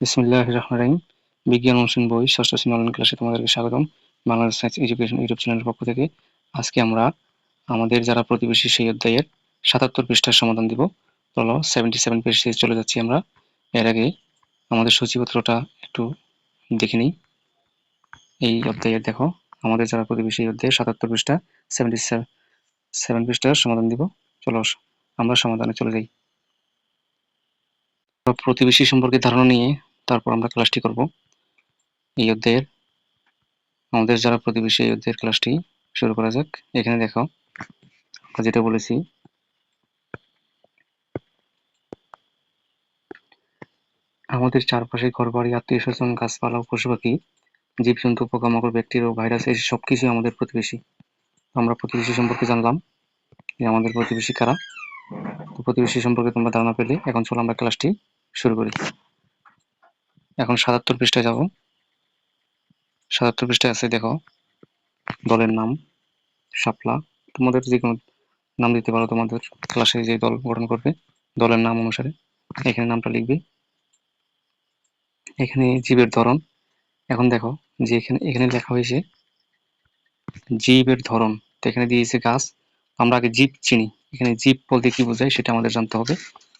বিসমুল্লাহ রহমান রহিম। বিজ্ঞান অনুশীলন বই, ষষ্ঠ শ্রেণি অনলাইন ক্লাসে তোমাদেরকে স্বাগতম। বাংলাদেশ সায়েন্স এডুকেশন ইউটিউব চ্যানেলের পক্ষ থেকে আজকে আমরা আমাদের যারা প্রতিবেশী সেই অধ্যায়ের সাতাত্তর পৃষ্ঠার সমাধান দিব। চলো সেভেন্টি সেভেন পৃষ্ঠে চলে যাচ্ছি আমরা। এর আগে আমাদের সূচিপত্রটা একটু দেখে নিই। এই অধ্যায়ের দেখো, আমাদের যারা প্রতিবেশী অধ্যায়ের সাতাত্তর পৃষ্ঠা সেভেন্টি সেভেন পৃষ্ঠার সমাধান দিব। চলো আমরা সমাধানে চলে যাই। প্রতিবেশী সম্পর্কে ধারণা নিয়ে তারপর আমরা ক্লাসটি করব। এই অধ্যায়ের, আমাদের যারা প্রতিবেশী, এই অধ্যায়ের ক্লাসটি শুরু করা যাক। এখানে দেখো আমরা যেটা বলেছি, আমাদের চারপাশে ঘরবাড়ি, আত্মীয় স্বজন, গাছপালা পশু পাখি জীবজন্তু, পোকামাকড়, ব্যাকটেরিয়া, ভাইরাস, এই সব কিছুই আমাদের প্রতিবেশী। আমরা প্রতিবেশী সম্পর্কে জানলাম যে আমাদের প্রতিবেশী কারা? প্রতিবেশী সম্পর্কে তোমরা ধারণা পেলে, এখন চলো আমরা ক্লাসটি শুরু করি। এখন সাতাত্তর পৃষ্ঠায় যাব। সাতাত্তর পৃষ্ঠায় আছে, দেখো। দলের নাম, শাপলা। তোমাদের যে কোনো নাম দিতে পারো তোমাদের ক্লাসে যে দল গঠন করবে, দলের নাম অনুসারে। এখানে নামটা লিখবে। এখানে জীবের ধরন। এখন দেখো যে এখানে এখানে লেখা হয়েছে, জীবের ধরন। তো এখানে দিয়েছে গাছ। আমরা আগে জীব চিনি। এখানে জীব বলতে কি বোঝায় সেটা আমাদের জানতে হবে।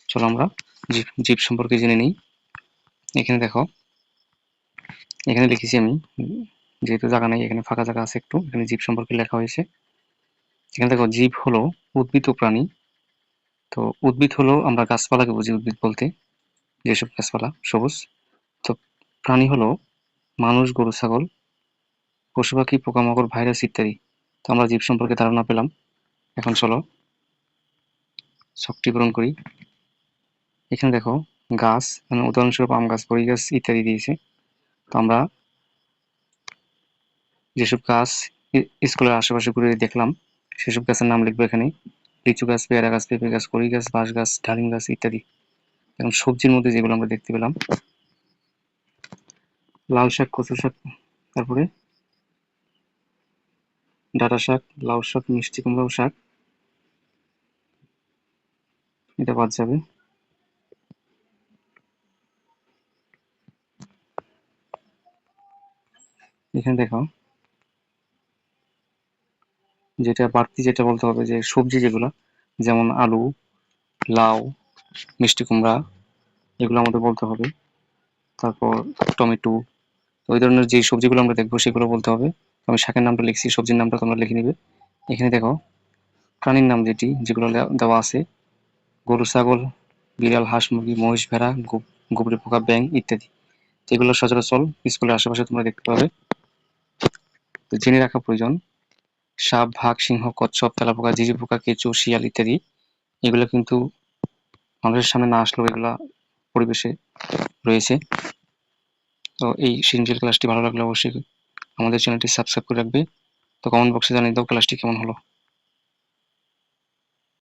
চলো আমরা জীব জীব সম্পর্কে জেনে নিই। এখানে দেখো। এখানে লিখেছি আমি, যেহেতু জায়গা নেই, এখানে ফাঁকা জায়গা আছে একটু, এখানে জীব সম্পর্কে লেখা হয়েছে। এখানে দেখো, জীব হলো উদ্ভিদ ও প্রাণী। তো উদ্ভিদ হলো, আমরা গাছপালাকে বুঝি উদ্ভিদ বলতে, যেসব গাছপালা, সবুজ। তো প্রাণী হলো মানুষ, গরু, ছাগল, পশু পাখি, পোকামাকড়, ভাইরাস ইত্যাদি। তো আমরা জীব সম্পর্কে ধারণা পেলাম। এখন চলো, শক্তি পূরণ করি। এখানে দেখো গাছ মানে উদাহরণস্বরূপ আম গাছ বড়ি গাছ ইত্যাদি দিয়েছে। তো আমরা যেসব গাছ স্কুলের আশেপাশে ঘুরে দেখলাম, সেসব গাছের নাম লিখব এখানে। লিচু গাছ, পেয়ারা গাছ, পেঁপে গাছ, কড়ি গাছ, বাঁশ গাছ, ডালিম গাছ ইত্যাদি। এবং সবজির মধ্যে যেগুলো আমরা দেখতে পেলাম লাল শাক কচু শাক, তারপরে ডাটা শাক, লাউ শাক, মিষ্টি কুমড়াও শাক, এটা বাদ যাবে। এখানে দেখো। যেটা বাড়তি যেটা বলতে হবে যে সবজি যেগুলো, যেমন আলু, লাউ, মিষ্টি কুমড়া, এগুলো আমাদের বলতে হবে। তারপর টমেটো ওই ধরনের যে সবজিগুলো আমরা দেখব সেগুলো বলতে হবে। আমি শাকের নামটা লিখছি, সবজির নামটা তোমরা লিখে নিবে। এখানে দেখো, প্রাণীর নাম যেটি, যেগুলো দেওয়া আছে। গরু, ছাগল, বিড়াল, হাঁস, মুরগি, মহিষ, ভেড়া গোবরি পোকা ব্যাং ইত্যাদি। এগুলো সচরাচর স্কুলের আশেপাশে তোমরা দেখতে পাবে। তো জেনে রাখা প্রয়োজন। সাপ, ভাগ, সিংহ, কচ্ছপ, তেলাপোকা জিজি পোকা কেঁচু, শিয়াল ইত্যাদি, এগুলো কিন্তু মানুষের সামনে না আসলেও এগুলা পরিবেশে রয়েছে। তো এই সৃজনশীল ক্লাসটি ভালো লাগলে অবশ্যই আমাদের চ্যানেলটি সাবস্ক্রাইব করে রাখবে। তো কমেন্ট বক্সে জানিয়ে দাও ক্লাসটি কেমন হলো।